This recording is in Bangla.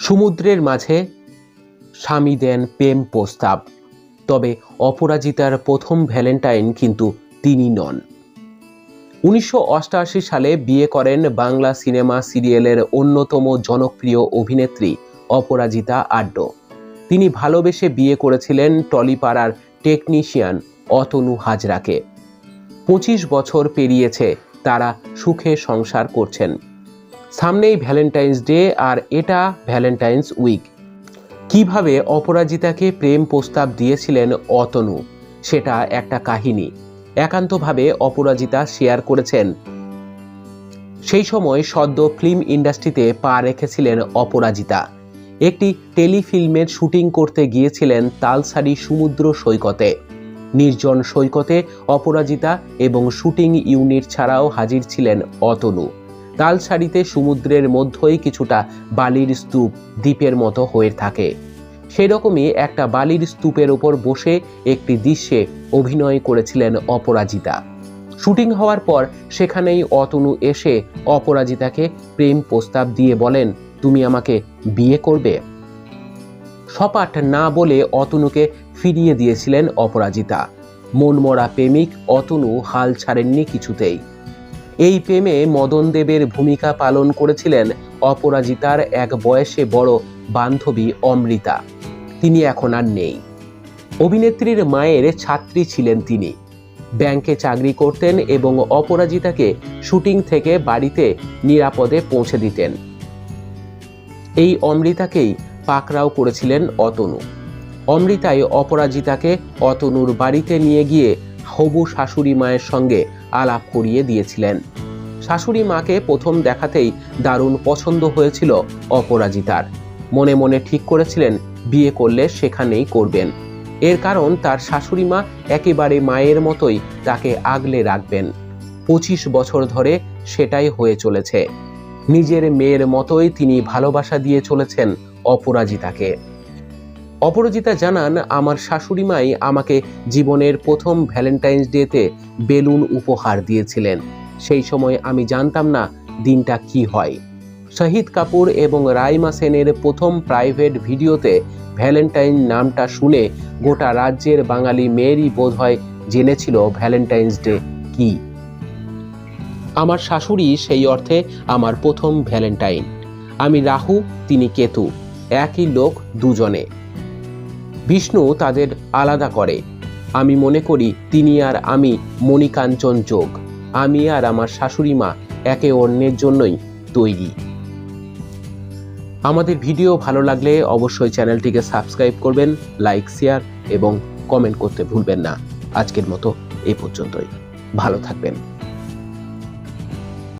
সমুদ্রের মাঝে স্বামী দেন প্রেম প্রস্তাব। তবে অপরাজিতার প্রথম ভ্যালেন্টাইন কিন্তু তিনি নন। উনিশশো অষ্টআশি সালে বিয়ে করেন বাংলা সিনেমা সিরিয়ালের অন্যতম জনপ্রিয় অভিনেত্রী অপরাজিতা আড্ড। তিনি ভালোবেসে বিয়ে করেছিলেন টলিপাড়ার টেকনিশিয়ান অতনু হাজরাকে। পঁচিশ বছর পেরিয়েছে, তারা সুখে সংসার করছেন। সামনেই ভ্যালেন্টাইন্স ডে আর এটা ভ্যালেন্টাইন্স উইক। কীভাবে অপরাজিতাকে প্রেম প্রস্তাব দিয়েছিলেন অতনু, সেটা একটা কাহিনী। একান্তভাবে অপরাজিতা শেয়ার করেছেন। সেই সময় সদ্য ফিল্ম ইন্ডাস্ট্রিতে পা রেখেছিলেন অপরাজিতা। একটি টেলিফিল্মের শুটিং করতে গিয়েছিলেন তালসারি সমুদ্র সৈকতে। নির্জন সৈকতে অপরাজিতা এবং শুটিং ইউনিট ছাড়াও হাজির ছিলেন অতনু। তালসারিতে সমুদ্রের মধ্যেই কিছুটা বালির স্তূপ দ্বীপের মতো হয়ে থাকে। সেরকমই একটা বালির স্তূপের ওপর বসে একটি দৃশ্যে অভিনয় করেছিলেন অপরাজিতা। শুটিং হওয়ার পর সেখানেই অতনু এসে অপরাজিতাকে প্রেম প্রস্তাব দিয়ে বলেন, তুমি আমাকে বিয়ে করবে? সপাট না বলে অতনুকে ফিরিয়ে দিয়েছিলেন অপরাজিতা। মনমরা প্রেমিক অতনু হাল ছাড়েননি কিছুতেই। এই প্রেমে মদন দেবের ভূমিকা পালন করেছিলেন অপরাজিতার এক বয়সে বড় বান্ধবী অমৃতা। তিনি এখন আর নেই। অভিনেত্রীর মায়ের ছাত্রী ছিলেন তিনি। ব্যাংকে চাকরি করতেন এবং অপরাজিতাকে শুটিং থেকে বাড়িতে নিরাপদে পৌঁছে দিতেন। এই অমৃতাকেই পাকড়াও করেছিলেন অতনু। অমৃতাই অপরাজিতাকে অতনুর বাড়িতে নিয়ে গিয়ে হবু শাশুড়ি মায়ের সঙ্গে আলাপ করিয়ে দিয়েছিলেন। শাশুড়ি মাকে প্রথম দেখাতেই দারুণ পছন্দ হয়েছিল অপরাজিতার। মনে মনে ঠিক করেছিলেন, বিয়ে করলে সেখানেই করবেন। এর কারণ তার শাশুড়ি মা একেবারে মায়ের মতোই তাকে আগলে রাখবেন। পঁচিশ বছর ধরে সেটাই হয়ে চলেছে। নিজের মেয়ের মতোই তিনি ভালোবাসা দিয়ে চলেছেন অপরাজিতাকে। অপরাজিতা জানান, আমার শাশুড়ি মাই আমাকে জীবনের প্রথম ভ্যালেন্টাইন্স ডেতে বেলুন উপহার দিয়েছিলেন। সেই সময় আমি জানতাম না দিনটা কি হয়। শহীদ কাপুর এবং রাইমা সেনের প্রথম প্রাইভেট ভিডিওতে ভ্যালেন্টাইন নামটা শুনে গোটা রাজ্যের বাঙালি মেয়েরই বোধহয় জেনেছিল ভ্যালেন্টাইন্স ডে কি। আমার শাশুড়ি সেই অর্থে আমার প্রথম ভ্যালেন্টাইন। আমি রাহু, তিনি কেতু। একই লোক দুজনে। বিষ্ণু তাদের আলাদা করে। আমি মনে করি, তিনি আর আমি মণিকাঞ্চন যোগ। আমি আর আমার শাশুড়ি মা একে অন্যের জন্যই তৈরি। আমাদের ভিডিও ভালো লাগলে অবশ্যই চ্যানেলটিকে সাবস্ক্রাইব করবেন, লাইক, শেয়ার এবং কমেন্ট করতে ভুলবেন না। আজকের মতো এ পর্যন্তই। ভালো থাকবেন।